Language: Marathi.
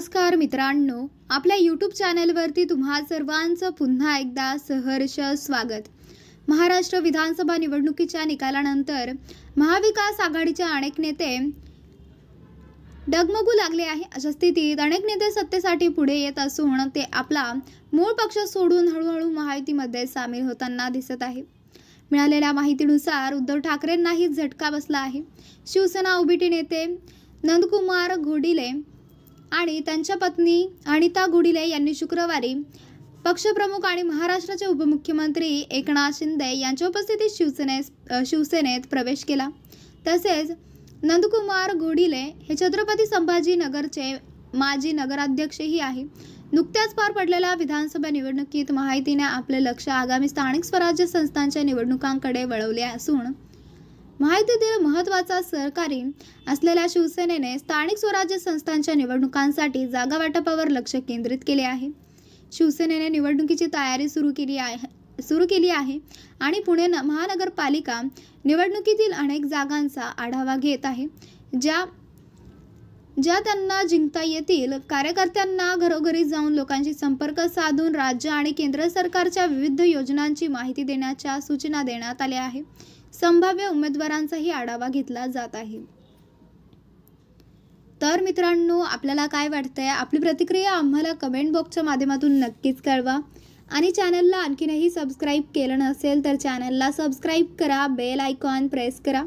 नमस्कार मित्रांनो आपल्या यूट्यूब चॅनलवरती तुम्हा सर्वांचं पुन्हा एकदा सहर्ष स्वागत. महाराष्ट्र विधानसभा निवडणुकीच्या निकालानंतर महाविकास आघाडीचे अनेक नेते डगमगू लागले आहे. अशा स्थितीत अनेक नेते सत्तेसाठी पुढे येत असून ते आपला मूळ पक्ष सोडून हळूहळू महायुतीमध्ये सामील होताना दिसत आहे. मिळालेल्या माहितीनुसार उद्धव ठाकरेंनाही झटका बसला आहे. शिवसेना ओबीटी नेते नंदकुमार घोडिले आणि त्यांच्या पत्नी अनिता गुडिले यांनी शुक्रवारी पक्षप्रमुख आणि महाराष्ट्राचे उपमुख्यमंत्री एकनाथ शिंदे यांच्या उपस्थितीत शिवसेनेस शिवसेनेत प्रवेश केला. तसेच नंदकुमार गोडिले हे छत्रपती संभाजीनगरचे माजी नगराध्यक्षही आहे नुकत्याच पार पडलेल्या विधानसभा निवडणुकीत माहितीने आपले लक्ष आगामी स्थानिक स्वराज्य संस्थांच्या निवडणुकांकडे वळवले असून महायुतीतील महत्त्वाचा सहकारी असलेल्या शिवसेनेने स्थानिक स्वराज्य संस्थांच्या निवडणुकांसाठी जागा वाटपावर लक्ष केंद्रित केले आहे. शिवसेनेने निवडणुकीची तयारी सुरू केली आहे सुरू केली आहे आणि पुणे न- महानगरपालिका निवडणुकीतील अनेक जागांचा आढावा घेत आहे ज्या ज्या त्यांना जिंकता येतील कार्यकर्त्यांना घरोघरी जाऊन लोकांशी संपर्क साधून राज्य आणि केंद्र सरकारच्या विविध योजनांची माहिती देण्याच्या सूचना देण्यात आल्या आहे संभाव्य उमेदवारांचाही आढावा घेतला जात आहे. तर मित्रांनो आपल्याला काय वाटतंय? आपली प्रतिक्रिया आम्हाला कमेंट बॉक्सच्या माध्यमातून नक्कीच कळवा. आणि चॅनलला आणखीनही सबस्क्राईब केलं नसेल तर चॅनलला सबस्क्राईब करा बेल आयकॉन प्रेस करा.